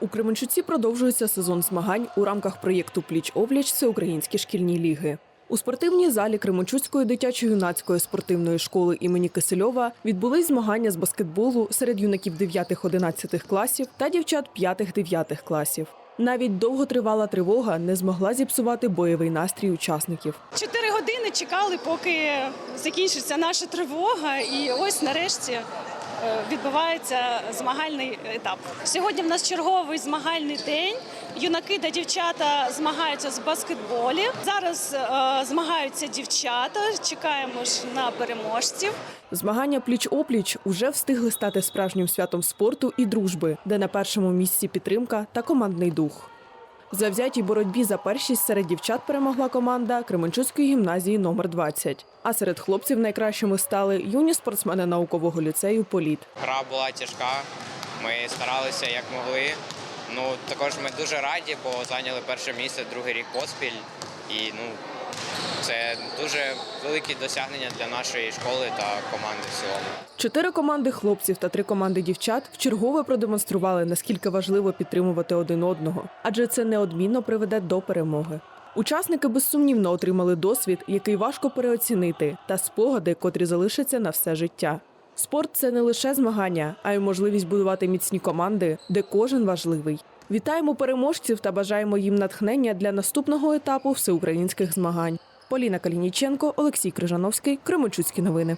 У Кременчуці продовжується сезон змагань у рамках проєкту Пліч опліч Всеукраїнські шкільні ліги. У спортивній залі Кременчуцької дитячо-юнацької спортивної школи імені Кисельова відбулись змагання з баскетболу серед юнаків 9-11 класів та дівчат 5-9 класів. Навіть довготривала тривога не змогла зіпсувати бойовий настрій учасників. Чотири години чекали, поки закінчиться наша тривога, і ось нарешті відбувається змагальний етап. Сьогодні в нас черговий змагальний день. Юнаки та дівчата змагаються з баскетболі. Зараз е, змагаються дівчата. Чекаємо ж на переможців. Змагання пліч-опліч уже встигли стати справжнім святом спорту і дружби, де на першому місці підтримка та командний дух. В завзятій боротьбі за першість серед дівчат перемогла команда Кременчуцької гімназії номер 20 А серед хлопців найкращими стали юні спортсмени наукового ліцею Політ. Гра була тяжка. Ми старалися як могли. Ну також ми дуже раді, бо зайняли перше місце другий рік поспіль. І ну це дуже великі досягнення для нашої школи та команди в цілому. Чотири команди хлопців та три команди дівчат вчергове продемонстрували, наскільки важливо підтримувати один одного, адже це неодмінно приведе до перемоги. Учасники безсумнівно отримали досвід, який важко переоцінити, та спогади, котрі залишаться на все життя. Спорт це не лише змагання, а й можливість будувати міцні команди, де кожен важливий. Вітаємо переможців та бажаємо їм натхнення для наступного етапу всеукраїнських змагань. Поліна Калініченко, Олексій Крижановський, Кременчуцькі новини.